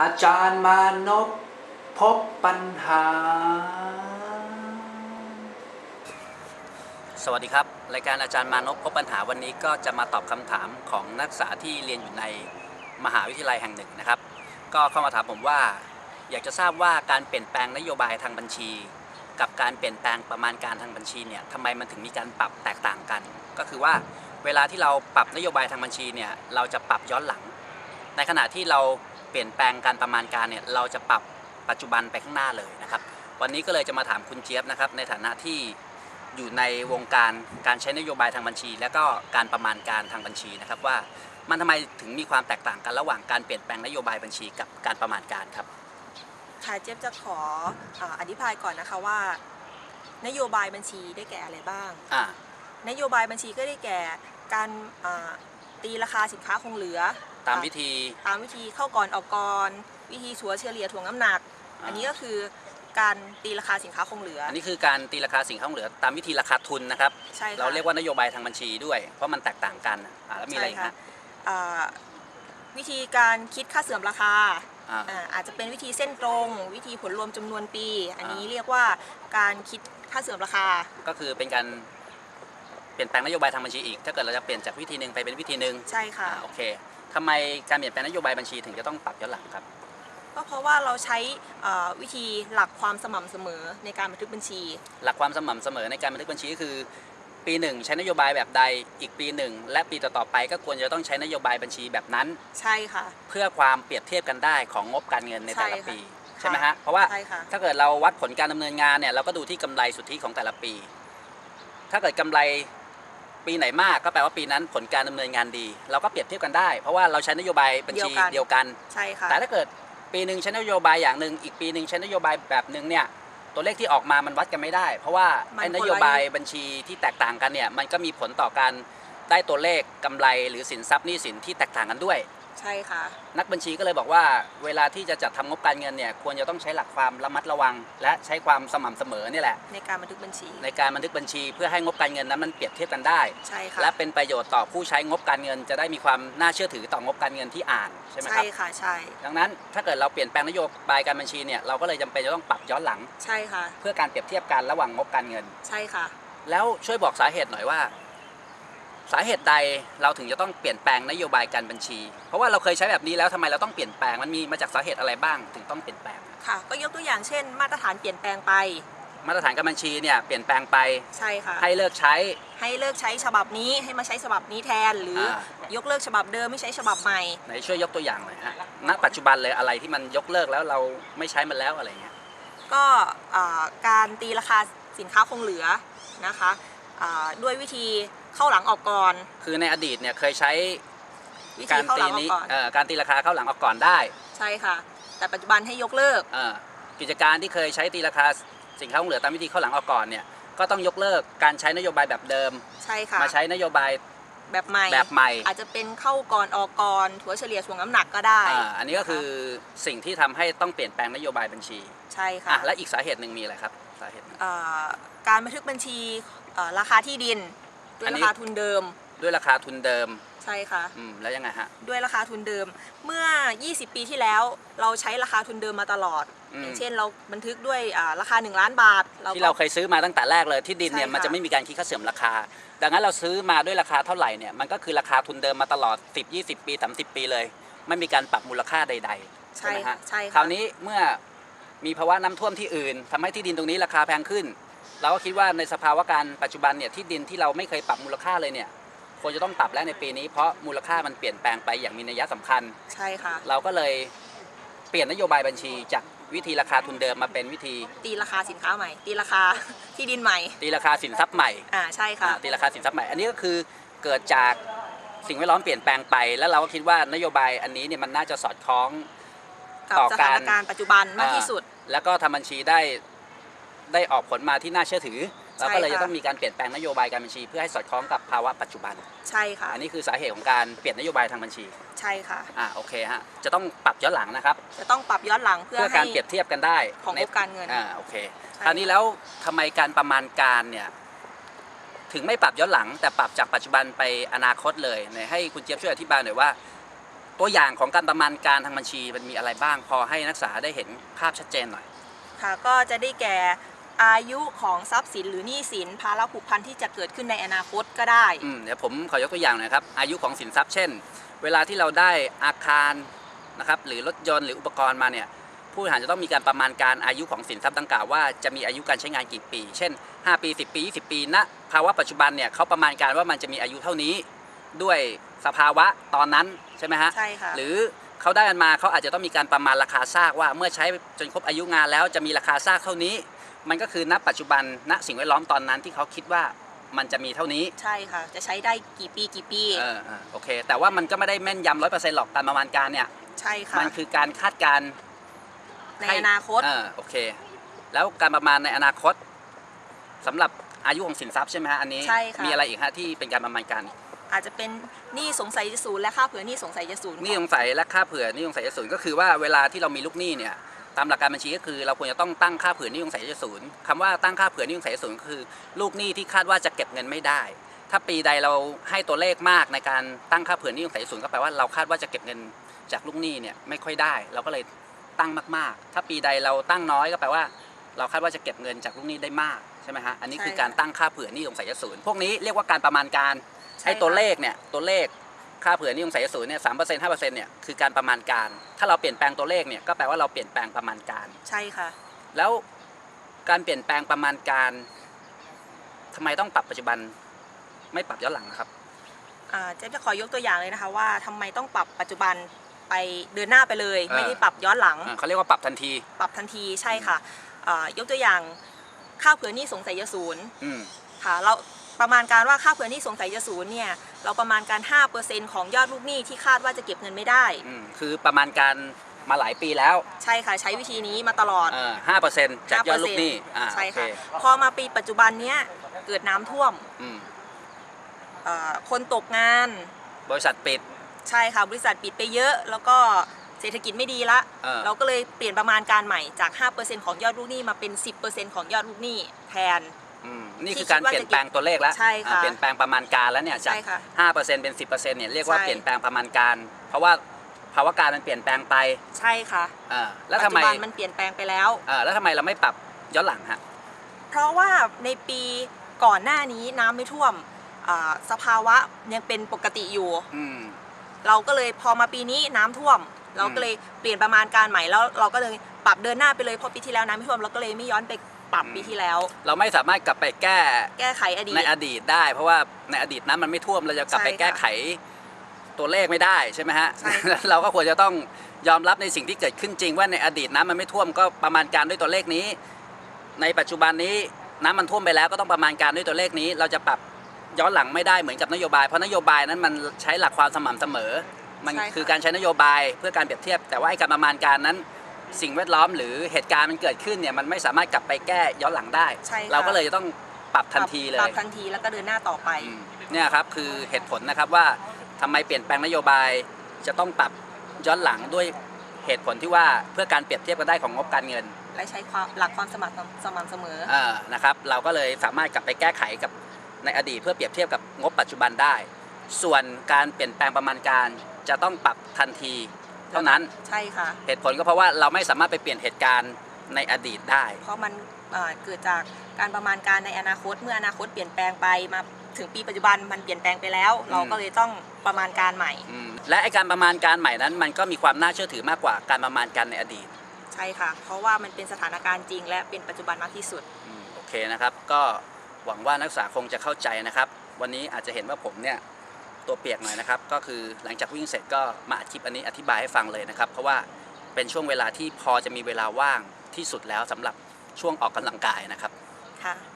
อาจารย์มานพพบปัญหา สวัสดีครับ รายการอาจารย์มานพพบปัญหาวันนี้ก็จะมาตอบคำถามของนักศึกษาที่เรียนอยู่ในมหาวิทยาลัยแห่งหนึ่งนะครับ ก็เข้ามาถามผมว่า อยากจะทราบว่าการเปลี่ยนแปลงนโยบายทางบัญชี กับการเปลี่ยนแปลงประมาณการทางบัญชีเนี่ยทำไมมันถึงมีการปรับแตกต่างกัน ก็คือว่าเวลาที่เราปรับนโยบายทางบัญชีเนี่ยเราจะปรับย้อนหลัง ในขณะที่เรา เปลี่ยนแปลงการประมาณการเนี่ยเราจะปรับปัจจุบันไปข้างหน้าเลยนะครับวันนี้ก็เลยจะมาถามคุณเจี๊ยบนะครับในฐานะที่อยู่ในวงการการใช้นโยบายทางบัญชี และก็การประมาณการทางบัญชีนะครับว่ามันทำไมถึงมีความแตกต่างกันระหว่างการเปลี่ยนแปลงนโยบายบัญชีกับการประมาณการครับค่ะเจี๊ยบจะขออ่าอธิบายก่อนนะคะว่า นโยบายบัญชีได้แก่อะไรบ้างอ่านโยบายบัญชีก็ได้แก่การอ่าตีราคาสินค้าคงเหลือ ตามวิธี ตามวิธีเข้าก่อนออกก่อนวิธีถัวเฉลี่ยถ่วงน้ำหนัก อ่า อันนี้ก็คือการตีราคาสินค้าคงเหลืออันนี้คือการตีราคาสินค้าคงเหลือตามวิธีราคาทุนนะครับ ใช่ค่ะ เราเรียกว่านโยบายทางบัญชีด้วย เพราะมันแตกต่างกันอ่าแล้วมีอะไรใช่อีกค่ะฮะอ่าวิธีการคิดค่าเสื่อมราคาอ่าอ่าอาจจะเป็นวิธีเส้นตรง วิธีผลรวมจำนวนปี อันนี้อ่า เรียกว่าการคิดค่าเสื่อมราคาก็คือเป็นการเปลี่ยนแปลงนโยบายทางบัญชีอีก ถ้าเกิดเราจะเปลี่ยนจากวิธีหนึ่งไปเป็นวิธีหนึ่งใช่ค่ะ อ่าโอเค ทำไมการเปลี่ยนแปลงนโยบายบัญชีถึงจะต้องปรับย้อนหลังครับ ก็เพราะว่าเราใช้เอ่อวิธีหลักความสม่ำเสมอในการบันทึกบัญชี หลักความสม่ำเสมอในการบันทึกบัญชีก็คือ ปีหนึ่งใช้นโยบายแบบใดอีกปีหนึ่งและปีต่อๆไปก็ควรจะต้องใช้นโยบายบัญชีแบบนั้น ใช่ค่ะ เพื่อความเปรียบเทียบกันได้ของงบการเงินในแต่ละใช่ค่ะปีใช่ไหมฮะเพราะว่าใช่ค่ะ ถ้าเกิดเราวัดผลการดำเนินงานเนี่ยเราก็ดูที่กำไรสุทธิของแต่ละปี ถ้าเกิดกำไร ปีไหนมากก็แปลว่าปีนั้นผลการดำเนินงานดี เราก็เปรียบเทียบกันได้ เพราะว่าเราใช้นโยบายบัญชีเดียวกันเดียวกัน ใช่ค่ะ แต่ถ้าเกิดปีหนึ่งใช้นโยบายอย่างหนึ่งอีกปีหนึ่งใช้นโยบายแบบหนึ่งเนี่ยตัวเลขที่ออกมามันวัดกันไม่ได้ เพราะว่ามันไอ้คนนละโยบายบัญชีที่แตกต่างกันเนี่ยมันก็มีผลต่อการได้ตัวเลขกำไรหรือสินทรัพย์หนี้สินที่แตกต่างกันด้วย ใช่ค่ะ นักบัญชีก็เลยบอกว่า เวลาที่จะจัดทำงบการเงินเนี่ยควรจะต้องใช้หลักความระมัดระวัง และใช้ความสม่ำเสมอนี่แหละ ในการบันทึกบัญชี ในการบันทึกบัญชีเพื่อให้งบการเงินนั้นมันเปรียบเทียบกันได้ ใช่ค่ะและเป็นประโยชน์ต่อผู้ใช้งบการเงิน จะได้มีความน่าเชื่อถือต่องบการเงินที่อ่านใช่ไหมคใช่รับค่ะใช่ดังนั้นถ้าเกิดเราเปลี่ยนแปลงนโยบายการบัญชีเนี่ยเราก็เลยจำเป็นจะต้องปรับย้อนหลัง ใช่ค่ะ เพื่อการเปรียบเทียบกันระหว่างงบการเงิน ใช่ค่ะ แล้วช่วยบอกสาเหตุหน่อยว่า สาเหตุใดเราถึงจะต้องเปลี่ยนแปลงนโยบายการบัญชี เพราะว่าเราเคยใช้แบบนี้แล้วทำไมเราต้องเปลี่ยนแปลงมันมีมาจากสาเหตุอะไรบ้างถึงต้องเปลี่ยนแปลงค่ะ ก็ยกตัวอย่างเช่น มาตรฐานเปลี่ยนแปลงไป มาตรฐานการบัญชีเนี่ยเปลี่ยนแปลงไปใช่ค่ะให้เลิกใช้ให้เลิกใช้ฉบับนี้ให้มาใช้ฉบับนี้แทน หรืออยกเลิกฉบับเดิมไม่ใช้ฉบับใหม่ไหนช่วยยกตัวอย่างหน่อยฮะณปัจจุบันเลยอะไรที่มันยกเลิกแล้วเราไม่ใช้มันแล้วอะไรเงี้ยก็อ่าการตีราคาสินค้าคงเหลือนะคะอ่าด้วยวิธี เข้าหลังออกก่อน คือในอดีตเนี่ยเคยใช้วิธีการเข้าหตีลังออนี้กก่อน เอ่อการตีราคาเข้าหลังออกก่อนได้ใช่ค่ะ แต่ปัจจุบันให้ยกเลิก เอ่อกิจการที่เคยใช้ตีราคาสินค้าคงเหลือตามวิธีเข้าหลังออกก่อนเนี่ยก็ต้องยกเลิกการใช้นโยบายแบบเดิม ใช่ค่ะ มาใช้นโยบายแบบใหม่ แบบใหม่ อาจจะเป็นเข้าก่อนออกก่อนถัวเฉลี่ยถ่วงน้ำหนักก็ได้ อ่าอันนี้ก็คือสิ่งที่ทำให้ต้องเปลี่ยนแปลงนโยบายบัญชีใช่ค่ะอะและอีกสาเหตุหนึ่งมีอะไรครับสาเหตุหนึ่งอ่าการบันทึกบัญชีอ่าราคาที่ดิน ด้วอัยนนี้ ราคาทุนเดิมด้วยราคาทุนเดิมใช่ค่ะ อืมแล้วยังไงฮะ ด้วยราคาทุนเดิมเมื่อ 20 ปีที่แล้วเราใช้ราคาทุนเดิมมาตลอด อืม อย่างเช่นเราบันทึกด้วยอ่าราคา 1 ล้านบาทที่เราเคยซื้อมาตั้งแต่แรกเลยที่ดินเนี่ยใช่ค่ะ มันจะไม่มีการคิดค่าเสื่อมราคา ดังนั้นเราซื้อมาด้วยราคาเท่าไหร่เนี่ยมันก็คือราคาทุนเดิมมาตลอด 10 20 ปี 30 ปีเลย ไม่มีการปรับมูลค่าใด ๆ ใช่ไหมค่ะฮะใช่ค่ะ คราวนี้เมื่อมีภาวะน้ำท่วมที่อื่นทำให้ที่ดินตรงนี้ราคาแพงขึ้น เราก็คิดว่าในสภาวะการปัจจุบันเนี่ยที่ดินที่เราไม่เคยปรับมูลค่าเลยเนี่ยควรจะต้องปรับแล้วในปีนี้เพราะมูลค่ามันเปลี่ยนแปลงไปอย่างมีนัยสำคัญ ใช่ค่ะ เราก็เลยเปลี่ยนนโยบายบัญชีจากวิธีราคาทุนเดิมมาเป็นวิธี ตีราคาสินค้าใหม่ ตีราคาที่ดินใหม่ ตีราคาสินทรัพย์ใหม่อ่าใช่ค่ะอ่าตีราคาสินทรัพย์ใหม่ อันนี้ก็คือเกิดจากสิ่งแวดล้อมเปลี่ยนแปลงไป แล้วเราก็คิดว่านโยบายอันนี้เนี่ยมันน่าจะสอดคล้องกับต่อสกาถารนการณ์ปัจจุบันมากที่สุด แล้วก็ทำบัญชีได้ ได้ออกผลมาที่น่าเชื่อถือเราก็เลยใช่จะค่ะต้องมีการเปลี่ยนแปลงนโยบายการบัญชี เพื่อให้สอดคล้องกับภาวะปัจจุบัน ใช่ค่ะ อันนี้คือสาเหตุของการเปลี่ยนนโยบายทางบัญชี ใช่ค่ะ อ่าโอเคฮะ จะต้องปรับย้อนหลังนะครับ จะต้องปรับย้อนหลังเพื่อเพื่อให้การเปรียบเทียบกันได้ของในงบการเงิน อ่าโอเคใช่คราวนี้แล้วทำไมการประมาณการเนี่ยถึงไม่ปรับย้อนหลัง แต่ปรับจากปัจจุบันไปอนาคตเลยเนี่ยให้คุณเจี๊ยบช่วยอธิบายหน่อยว่า ตัวอย่างของการประมาณการทางบัญชีมันมีอะไรบ้าง พอให้นักศึกษาได้เห็นภาพชัดเจนหน่อย ค่ะก็จะได้แก่ อายุของทรัพย์สินหรือหนี้สินภาระผูกพันที่จะเกิดขึ้นในอนาคตก็ได้อืมเดี๋ยวผมขอยกตัวอย่างหน่อยครับ อายุของสินทรัพย์เช่น เวลาที่เราได้อาคารนะครับหรือรถยนต์หรืออุปกรณ์มาเนี่ยผู้บริหารจะต้องมีการประมาณการอายุของสินทรัพย์ดังกล่าวว่าจะมีอายุการใช้งานกี่ปี เช่น 5 ปี 10 ปี 20 ปีณภาวะปัจจุบันเนี่ยเขาประมาณการว่ามันจะมีอายุเท่านี้ ด้วยสภาวะตอนนั้นใช่ไหมฮะใช่ค่ะหรือเขาได้กันมาเขาอาจจะต้องมีการประมาณราคาซากว่าเมื่อใช้จนครบอายุงานแล้วจะมีราคาซากเท่านี้ มันก็คือณปัจจุบันณสิ่งแวดล้อมตอนนั้นที่เขาคิดว่ามันจะมีเท่านี้ใช่ค่ะ จะใช้ได้กี่ปีกี่ปีเออเออโอเค แต่ว่ามันก็ไม่ได้แม่นยำร้อยเปอร์เซ็นต์หรอกการประมาณการเนี่ย ใช่ค่ะ มันคือการคาดการณ์ในให้อนาคตเออโอเค แล้วการประมาณในอนาคตสำหรับอายุของสินทรัพย์ใช่ไหมฮะอันนี้ใช่ค่ะมีอะไรอีกฮะที่เป็นการประมาณการอีกอาจจะเป็นหนี้สงสัยจะศูนย์และค่าเผื่อหนี้สงสัยจะศูนย์หนี่สงสัยและค่าเผื่อหนี่สงสัยจะศูนย์ก็คือว่าเวลาที่เรามีลูกหนี้เนี่ยตามหลักการบัญชีก็คือ เราควรจะต้องตั้งค่าเผื่อหนี้สงสัยจะศูนย์คำว่าตั้งค่าเผื่อหนี้สงสัยจะศูนย์ก็คือลูกหนี้ที่คาดว่าจะเก็บเงินไม่ได้ ถ้าปีใดเราให้ตัวเลขมากในการตั้งค่าเผื่อหนี้สงสัยจะศูนย์ก็แปลว่าเราคาดว่าจะเก็บเงินจากลูกหนี้เนี่ยไม่ค่อยได้ เราก็เลยตั้งมากๆ ถ้าปีใดเราตั้งน้อยก็แปลว่า เราคาดว่าจะเก็บเงินจากลูกหนี้ได้มากใช่ไหมฮะอันนี้คือการตั้งค่าเผื่อหนี้สงสัยจะศูนย์พวกนี้เรียกว่าการประมาณการใช่ไอ้ตัวค่ะเลขเนี่ยตัวเลข ค่าเผื่อหนี่สงสัยศูนย์เนี่ยสามเปอร์เซ็นต์ห้าเปอร์เซ็นต์เนี่ยคือการประมาณการ ถ้าเราเปลี่ยนแปลงตัวเลขเนี่ยก็แปลว่าเราเปลี่ยนแปลงประมาณการ ใช่ค่ะ แล้วการเปลี่ยนแปลงประมาณการทำไมต้องปรับปัจจุบันไม่ปรับย้อนหลังนะครับอ่าเจ๊จะขอยกตัวอย่างเลยนะคะว่าทำไมต้องปรับปัจจุบันไปเดินหน้าไปเลยเออไม่ได้ปรับย้อนหลังอ่าเขาเรียกว่าปรับทันที ปรับทันทีใช่ค่ะอ่ายกตัวอย่างค่าเผื่อหนี้สงสัยจะศูนย์อืมค่ะเรา ประมาณการว่าค่าเผื่อหนี้สงสัยจะศูนย์เนี่ยเราประมาณการ5%ของยอดลูกหนี้ที่คาดว่าจะเก็บเงินไม่ได้ อืมคือประมาณการมาหลายปีแล้วใช่ค่ะใช้วิธีนี้มาตลอด ห้าเปอร์เซ็นต์จากยอดลูกหนี้อ่าใช่โอเคค่ะพอมาปีปัจจุบันเนี้ยเกิดน้ำท่วมอืมเอ่อคนตกงาน บริษัทปิด ใช่ค่ะบริษัทปิดไปเยอะ แล้วก็เศรษฐกิจไม่ดีละเออเราก็เลยเปลี่ยนประมาณการใหม่จาก 5%ของยอดลูกหนี้มาเป็น 10%ของยอดลูกหนี้แทนอืม นี่คือการเปลี่ยนแปลงตัวเลขแล้วใช่ค่ะอ่าเปลี่ยนแปลงประมาณการแล้วเนี่ยจากใช่ค่ะ5%เป็น10%เนี่ยเรียกว่าใช่เปลี่ยนแปลงประมาณการ เพราะว่าภาวะการมันเปลี่ยนแปลงไปใช่ค่ะอ่าแล้วปัจทำไมจุบันมันเปลี่ยนแปลงไปแล้วอ่าแล้วทำไมเราไม่ปรับย้อนหลังฮะเพราะว่าในปีก่อนหน้านี้น้ำไม่ท่วมอ่าสภาวะยังเป็นปกติอยู่อืมเราก็เลยพอมาปีนี้น้ำท่วม เราก็เลยเปลี่ยนประมาณการใหม่แล้วเราก็เลยปรับเดินหน้าไปเลยเพราะปีที่แล้วน้ำไม่ท่วมเราก็เลยไม่ย้อนไป ปรับอืมปีที่แล้ว เราไม่สามารถกลับไปแก้แก้ไขอดีตในอดีตได้ เพราะว่าในอดีตนั้นมันไม่ท่วมเราจะกลับไปใช่ค่ะแก้ไขตัวเลขไม่ได้ใช่ไหมฮะใช่ค่ะเราก็ควรจะต้องยอมรับในสิ่งที่เกิดขึ้นจริง ว่าในอดีตน้ำมันไม่ท่วมก็ประมาณการด้วยตัวเลขนี้ ในปัจจุบันนี้น้ำมันท่วมไปแล้วก็ต้องประมาณการด้วยตัวเลขนี้ เราจะปรับย้อนหลังไม่ได้เหมือนกับนโยบาย เพราะนโยบายนั้นมันใช้หลักความสม่ำเสมอ มันใช่ค่ะคือการใช้นโยบายเพื่อการเปรียบเทียบ แต่ว่าไอ้การประมาณการนั้น สิ่งแวดล้อมหรือเหตุการณ์มันเกิดขึ้นเนี่ยมันไม่สามารถกลับไปแก้ย้อนหลังได้ ใช่ค่ะ เราก็เลยจะต้องปรับทันทีเลปรัยบทันทีแล้วก็เดินหน้าต่อไป อืมเนี่ยครับคือเหตุผลนะครับว่าทำไมเปลี่ยนแปลงนโยบาย จะต้องปรับย้อนหลังด้วยเหตุผลที่ว่าเพื่อการเปรียบเทียบกันได้ของงบการเงิน และใช้ความหลักความสม่ำสม่ำเสมอ เออนะครับเราก็เลยสามารถกลับไปแก้ไขกับในอดีตเพื่อเปรียบเทียบกับงบปัจจุบันได้ ส่วนการเปลี่ยนแปลงประมาณการจะต้องปรับทันที เท่านั้นใช่ค่ะ เหตุผลก็เพราะว่าเราไม่สามารถไปเปลี่ยนเหตุการณ์ในอดีตได้ เพราะมันอ่าเกิดจากการประมาณการในอนาคต เมื่ออนาคตเปลี่ยนแปลงไปมาถึงปีปัจจุบันมันเปลี่ยนแปลงไปแล้ว เราก็เลยต้องประมาณการใหม่อืมและไอการประมาณการใหม่นั้น มันก็มีความน่าเชื่อถือมากกว่าการประมาณการในอดีต ใช่ค่ะ เพราะว่ามันเป็นสถานการณ์จริง และเป็นปัจจุบันมากที่สุดอืมโอเคนะครับ ก็หวังว่านักศึกษาคงจะเข้าใจนะครับ วันนี้อาจจะเห็นว่าผมเนี่ย ตัวเปียกหน่อยนะครับ ก็คือหลังจากวิ่งเสร็จก็มาอัดคลิปอันนี้อธิบายให้ฟังเลยนะครับ เพราะว่าเป็นช่วงเวลาที่พอจะมีเวลาว่างที่สุดแล้วสำหรับช่วงออกกำลังกายนะครับ ค่ะ